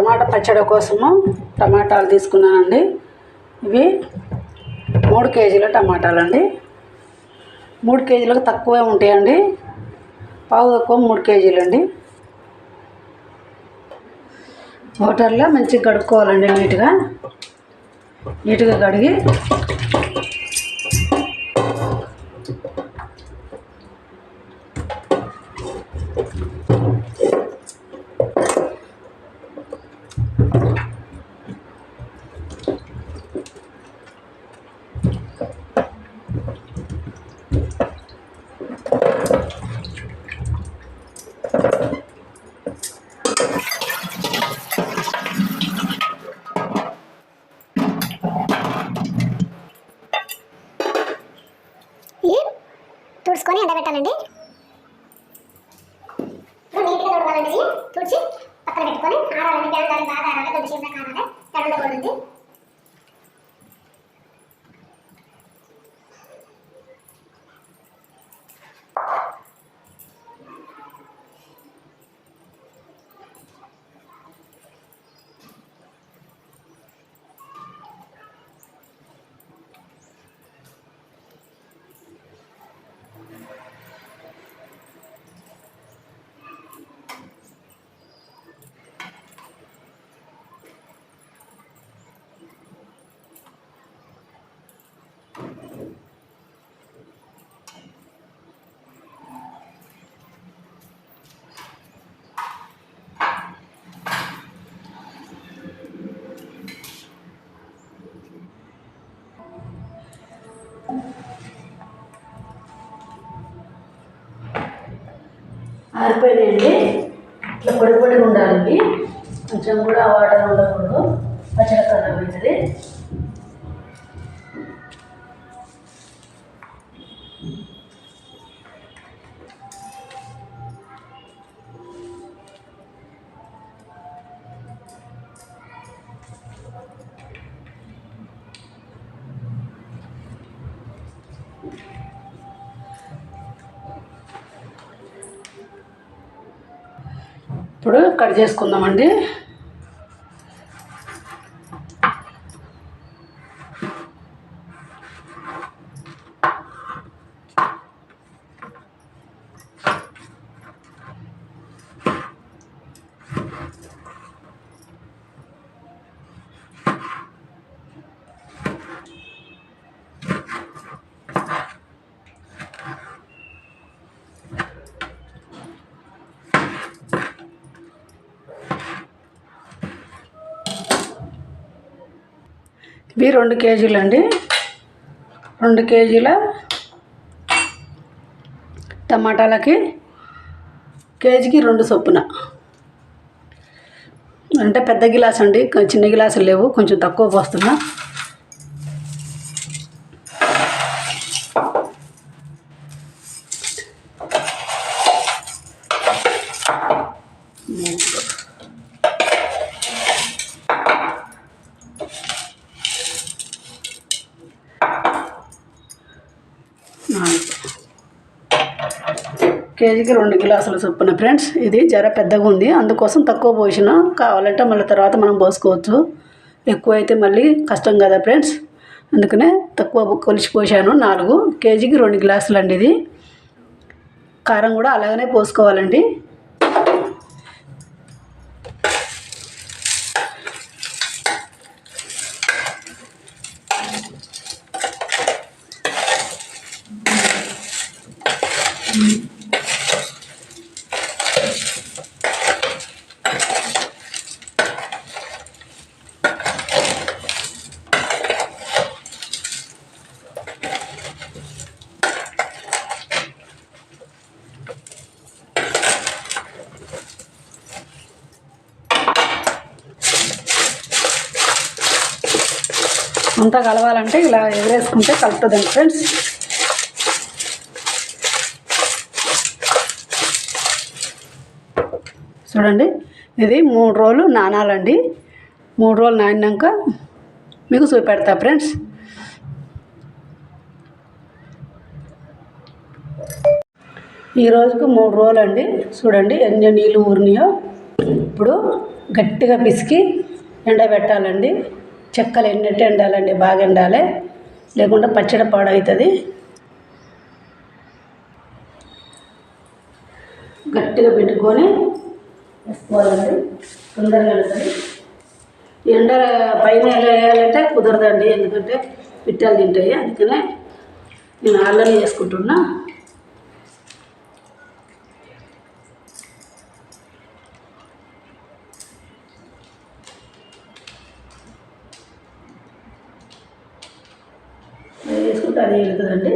టమాటా పచ్చడి కోసము టమాటాలు తీసుకున్నానండి. ఇవి మూడు కేజీల టమాటాలు అండి మూడు కేజీలకు తక్కువే ఉంటాయండి. పావు తక్కువ మూడు కేజీలు అండి వాటర్లో మంచిగా కడుక్కోవాలండి నీట్గా. నీట్గా కడిగి ఈ తుడుచుకొని ఎండబెట్టాలండి ఇప్పుడు నీట్గా తుడవాలండి ఇది తుడిచి పక్కన పెట్టుకొని ఆరాలండి ఫ్యాన్ గాలి బాగా ఆరాలి కొద్దిసేపు దాకా ఆరాలి తడవకూడదు ఆరిపోయినాయండి. ఇట్లా పొడి పొడిగా ఉండాలి కొంచెం కూడా వాటర్ ఉండకూడదు. పచ్చడి ఖరాబ్ అవుతుంది ఇప్పుడు కట్ చేసుకుందామండి. ఇవి రెండు కేజీలు అండి రెండు కేజీల టమాటాలకి కేజీకి రెండు చొప్పున. అంటే పెద్ద గిలాస్ అండి చిన్న గిలాసులు లేవు కొంచెం తక్కువ పోస్తున్నా నాలుగు కేజీకి రెండు గ్లాసుల చొప్పున ఫ్రెండ్స్. ఇది జర పెద్దగా ఉంది. అందుకోసం తక్కువ పోసిన. కావాలంటే మళ్ళీ తర్వాత మనం పోసుకోవచ్చు. ఎక్కువ అయితే మళ్ళీ కష్టం కదా ఫ్రెండ్స్. అందుకనే తక్కువ కొలిచి పోసాను. నాలుగు కేజీకి రెండు గ్లాసులు అండి ఇది. కారం కూడా అలాగనే పోసుకోవాలండి. అంతా కలవాలంటే ఇలా ఎగరేసుకుంటే కలుపుతుందండి ఫ్రెండ్స్. చూడండి ఇది మూడు రోజులు నానాలండి మూడు రోజులు నానినాక మీకు చూపెడతా ఫ్రెండ్స్. ఈ రోజుకు మూడు రోజులు అండి చూడండి ఎన్ని నీళ్ళు ఊరినాయో. ఇప్పుడు గట్టిగా పిసికి ఎండబెట్టాలండి. చెక్కలు ఎండినట్టు ఎండాలండి బాగా ఎండాలి. లేకుండా పచ్చడి పాడవుతుంది గట్టిగా పెట్టుకొని వేసుకోవాలండి. తొందరగా వెళ్తుంది ఎండ పైన వేయాలంటే కుదరదండి ఎందుకంటే పిట్టలు తింటాయి. అందుకనే నేను ఆళ్ళని వేసుకుంటున్నా. అది వెళ్తుందండి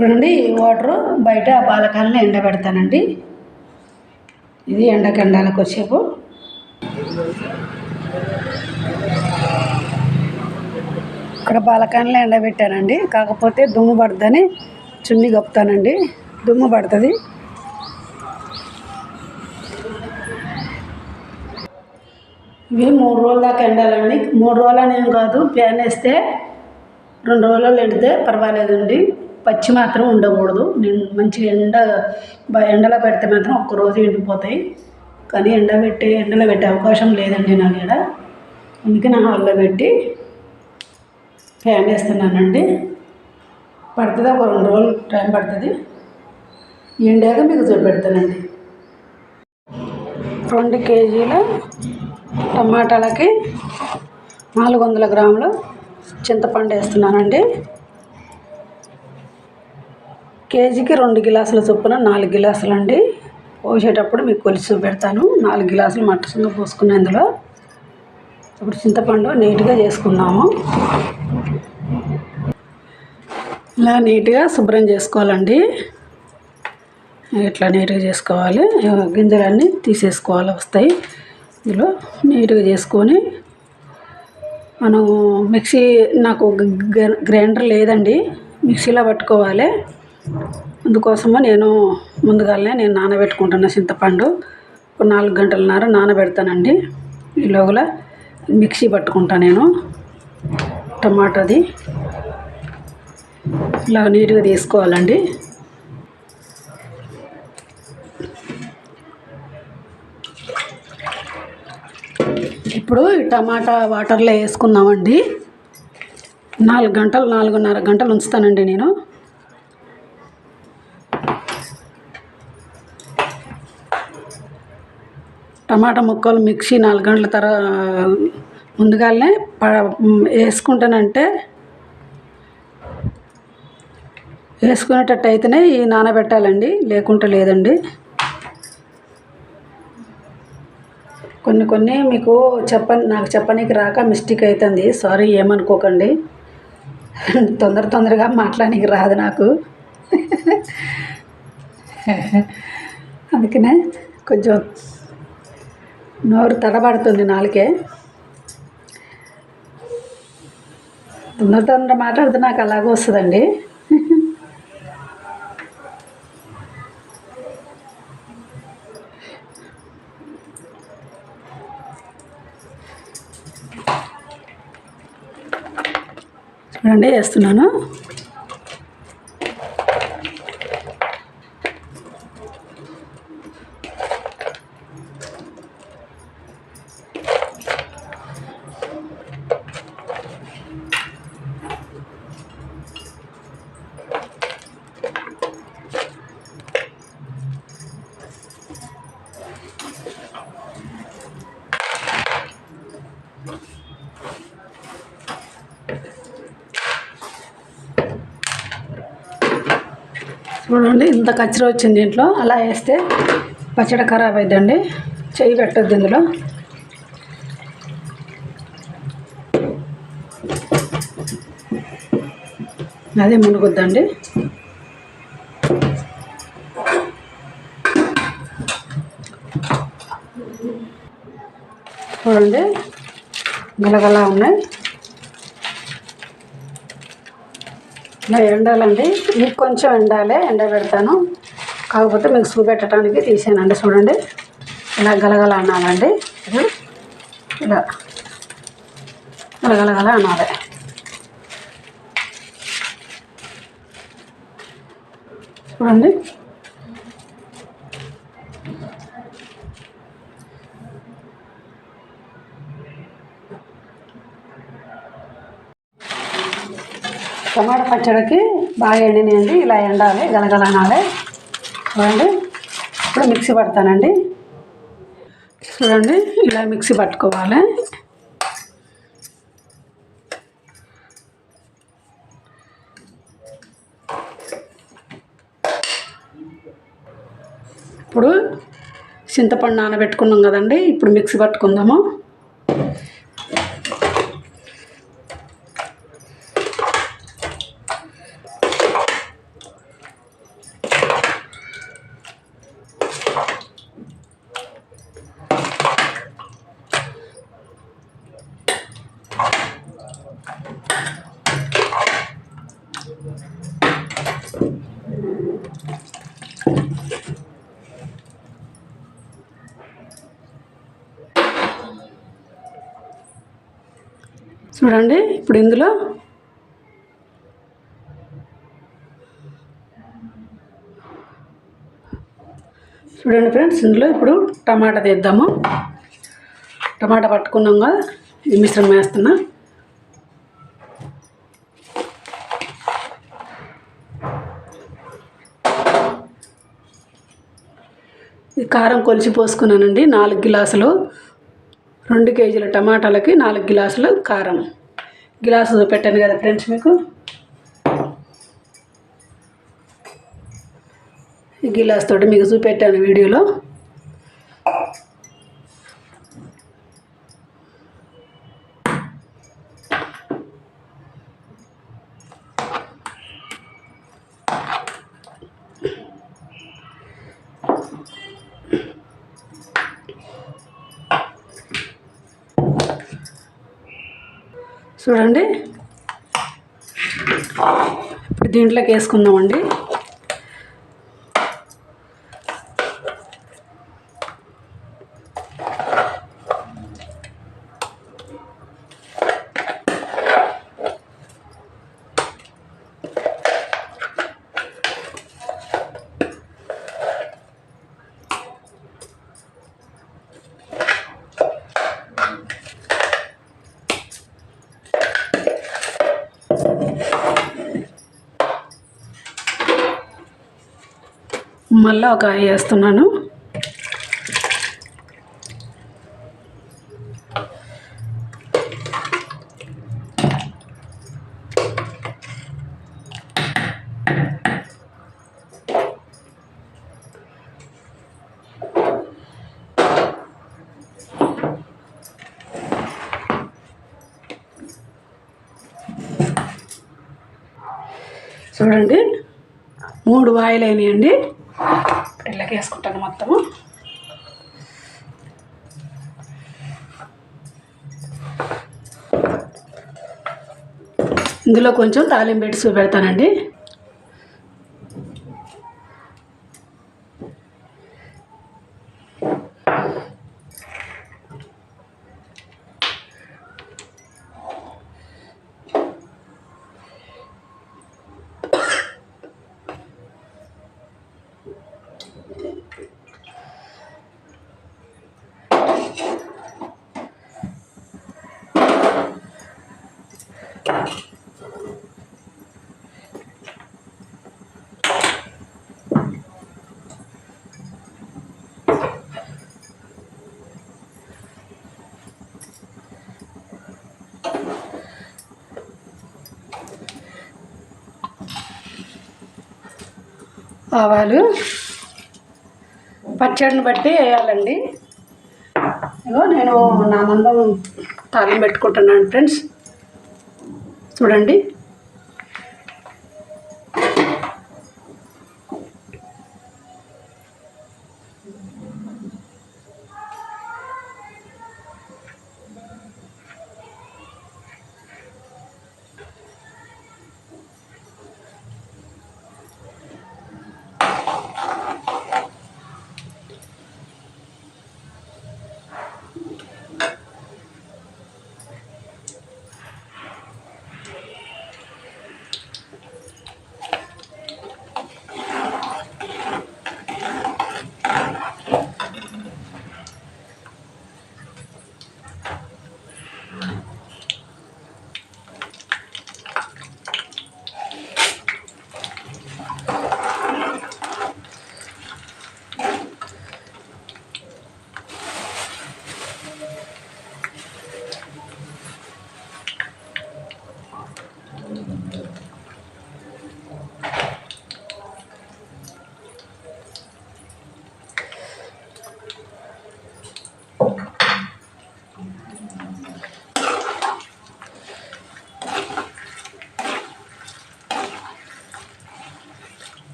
నుండి ఈ వాటర్ బయట బాలకాలను ఎండబెడతానండి. ఇది ఎండకెండాలకు వచ్చేపు. కొద్దిసేపు ఇక్కడ బాలకాయలు ఎండబెట్టానండి. కాకపోతే దుమ్ము పడుతుందని చున్ని కప్పుతానండి. దుమ్ము పడుతుంది. ఇవి మూడు రోజుల దాకా ఎండాలండి. మూడు రోజులని ఏం కాదు. ఫ్యాన్ వేస్తే రెండు రోజులు ఎండితే పర్వాలేదండి. పచ్చి మాత్రం ఉండకూడదు. మంచిగా ఎండ బ- ఎండలో పెడితే మాత్రం ఒక్క రోజు ఎండిపోతాయి. కానీ ఎండ పెట్టే ఎండలో పెట్టే అవకాశం లేదండి నా ఇక్కడ అందుకే నా హాల్లో పెట్టి ఫ్యాన్ వేస్తున్నానండి. పడుతుంది ఒక రెండు రోజులు టైం పడుతుంది. ఎండాక మీకు చూపెడతానండి. రెండు కేజీల టమాటాలకి నాలుగు వందల గ్రాములు చింతపండు వేస్తున్నానండి. కేజీకి రెండు గిలాసుల చొప్పున నాలుగు గిలాసులు అండి. పోసేటప్పుడు మీకు కొలిసి పెడతాను నాలుగు గిలాసులు మట్టసంగా పోసుకున్న ఇందులో ఇప్పుడు చింతపండు నీట్గా చేసుకున్నాము. ఇలా నీట్గా శుభ్రం చేసుకోవాలండి. ఇట్లా నీట్గా చేసుకోవాలి? గింజలన్నీ తీసేసుకోవాలి వస్తాయి. ఇందులో నీట్గా చేసుకొని మనం మిక్సీ నాకు గ- గ్రైండర్ లేదండి. మిక్సీలో పట్టుకోవాలి. అందుకోసము నేను ముందుగానే నేను నానబెట్టుకుంటున్న చింతపండు ఒక నాలుగు గంటలన్నర నానబెడతానండి. ఈ లోపల మిక్సీ పట్టుకుంటా నేను టమాటాది. ఇలా నీట్గా తీసుకోవాలండి. ఇప్పుడు ఈ టమాటా వాటర్లో వేసుకుందామండి. నాలుగు గంటలు నాలుగున్నర గంటలు ఉంచుతానండి నేను. టమాటా ముక్కలు మిక్సీ నాలుగు గంటల తర్వాత ముందుగానే ప వేసుకుంటానంటే వేసుకునేటట్టు అయితేనే ఈ నానబెట్టాలండి లేకుంటే లేదండి. కొన్ని కొన్ని మీకు చెప్ప నాకు చెప్పనీకి రాక మిస్టేక్ అవుతుంది సారీ ఏమనుకోకండి. తొందర తొందరగా మాట్లాడానికి రాదు నాకు. అందుకనే కొంచెం నోరు తడబడుతుంది నాలుకే. తొందర తొందర మాట్లాడితే నాకు అలాగే వస్తుందండి. చూడండి వేస్తున్నాను. చూడండి ఇంత కచ్చర వచ్చింది దీంట్లో. అలా వేస్తే పచ్చడి ఖరాబ్ అయిద్దండి. చెయ్యి పెట్టద్దు ఇందులో. అదే మునుగుద్దండి. చూడండి గలగలా ఉన్నాయి. ఇలా ఎండాలండి. మీకు కొంచెం ఎండాలి ఎండ పెడతాను. కాకపోతే మీకు చూపెట్టడానికి తీసానండి చూడండి. ఇలా గలగల అనాలండి. ఇది ఇలా గలగలగల అనాలి. చూడండి. టమాటా పచ్చడికి బాగా ఎండినాయండి ఇలా ఎండాలి గలగలనాలి. చూడండి ఇప్పుడు మిక్సీ పడతానండి. చూడండి ఇలా మిక్సీ పట్టుకోవాలి. ఇప్పుడు చింతపండు నానబెట్టుకున్నాం కదండి ఇప్పుడు మిక్సీ పట్టుకుందాము. చూడండి ఇప్పుడు ఇందులో చూడండి ఫ్రెండ్స్ ఇందులో ఇప్పుడు టమాటా తీద్దాము. టమాటా పట్టుకున్నాం కదా ఈ మిశ్రమం వేస్తున్నా. కారం కొలిచి పోసుకున్నానండి నాలుగు గిలాసులు. రెండు కేజీల టమాటాలకి నాలుగు గ్లాసులు కారం. గ్లాసు పెట్టాను కదా ఫ్రెండ్స్ మీకు? ఈ గిలాస్ తోటి మీకు చూపెట్టాను వీడియోలో. చూడండి. ఇప్పుడు దీంట్లోకి వేసుకుందామండి. మళ్ళీ ఒక వేస్తున్నాను. చూడండి. మూడు వాయిలు అయినాయండి ఇళ్ళకి వేసుకుంటాను మొత్తము. ఇందులో కొంచెం తాలింపు పెట్టి చూపెడతానండి. ఆవాలు పచ్చడిని బట్టి వేయాలండి. ఇదిగో నేను నా మందం తాళం పెట్టుకుంటున్నాను ఫ్రెండ్స్. చూడండి.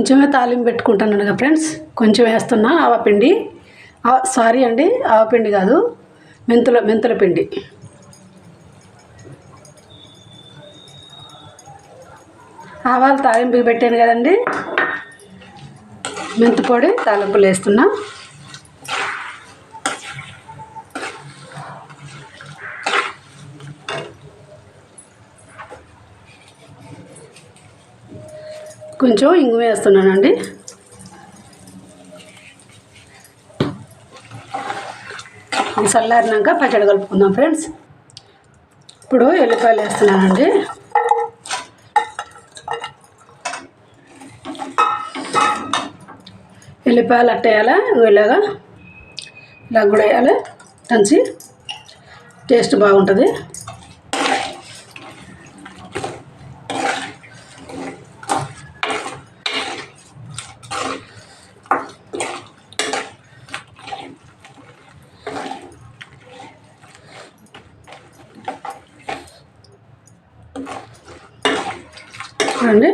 కొంచెమే తాలింపు పెట్టుకుంటాను కదా ఫ్రెండ్స్. కొంచెం వేస్తున్నా ఆవపిండి ఆ- సారీ అండి ఆవపిండి కాదు. మెంతుల మెంతుల పిండి. ఆవాలు తాలింపుకి పెట్టాను కదండి. మెంతి పొడి తాలింపులు వేస్తున్నా. కొంచెం ఇంగు వేస్తున్నానండి. చల్లారినాక పచ్చడి కలుపుకుందాం ఫ్రెండ్స్. ఇప్పుడు ఎల్లిపాయలు వేస్తున్నానండి. ఎల్లిపాయలు అట్టేయాలా? ఇలాగా ఇలా కూడా వేయాలి దంచి టేస్ట్ బాగుంటుంది చూడండి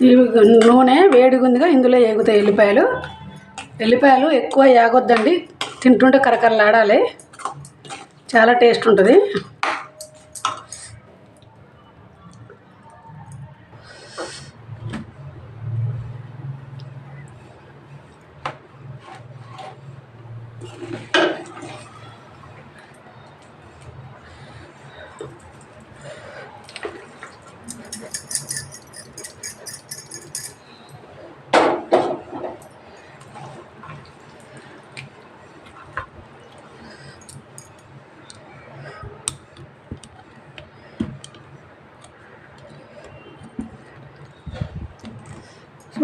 ఈ నూనె వేడిగా ఉందిగా ఇందులో ఏగుతాయి ఎల్లిపాయలు. ఎల్లిపాయలు ఎక్కువ యాగొద్దండి తింటుంటే కరకరలాడాలి. చాలా టేస్ట్ ఉంటుంది.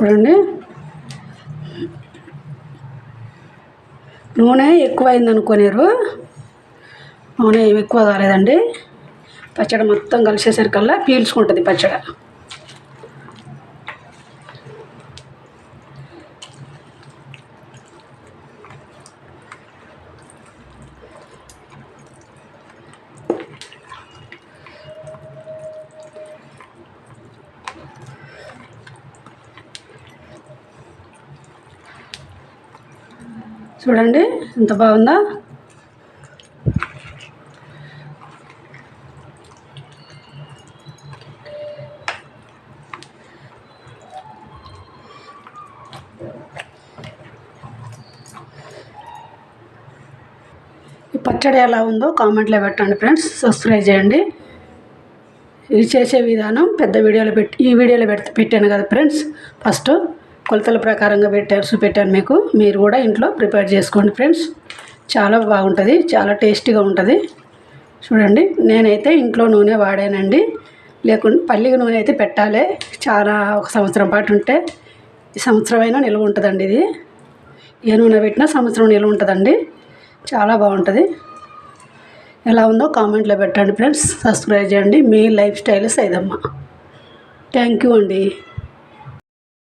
చూడండి. నూనె ఎక్కువైంది అనుకోలేరు నూనె ఎక్కువ కాలేదండి. పచ్చడి మొత్తం కలిసేసరికల్లా పీల్చుకుంటుంది పచ్చడి. చూడండి ఎంత బాగుందా? ఈ పచ్చడి ఎలా ఉందో కామెంట్లో పెట్టండి ఫ్రెండ్స్ సబ్స్క్రైబ్ చేయండి. ఇది చేసే విధానం పెద్ద వీడియోలో పెట్టి ఈ వీడియోలో పెట్టి పెట్టాను కదా ఫ్రెండ్స్ ఫస్ట్ కొలతల ప్రకారంగా పెట్టాను చూపెట్టాను మీకు. మీరు కూడా ఇంట్లో ప్రిపేర్ చేసుకోండి ఫ్రెండ్స్. చాలా బాగుంటుంది చాలా టేస్టీగా ఉంటుంది. చూడండి నేనైతే ఇంట్లో నూనె వాడానండి. లేకుంటే పల్లి నూనె అయితే పెట్టాలి. చాలా ఒక సంవత్సరం పాటు ఉంటే ఈ నిల్వ ఉంటుందండి ఇది. ఏ నూనె పెట్టినా సంవత్సరం నిల్వ ఉంటుందండి. చాలా బాగుంటుంది. ఎలా ఉందో కామెంట్లో పెట్టండి ఫ్రెండ్స్. సబ్స్క్రైబ్ చేయండి. మీ life style Saidamma. Thank you అండి.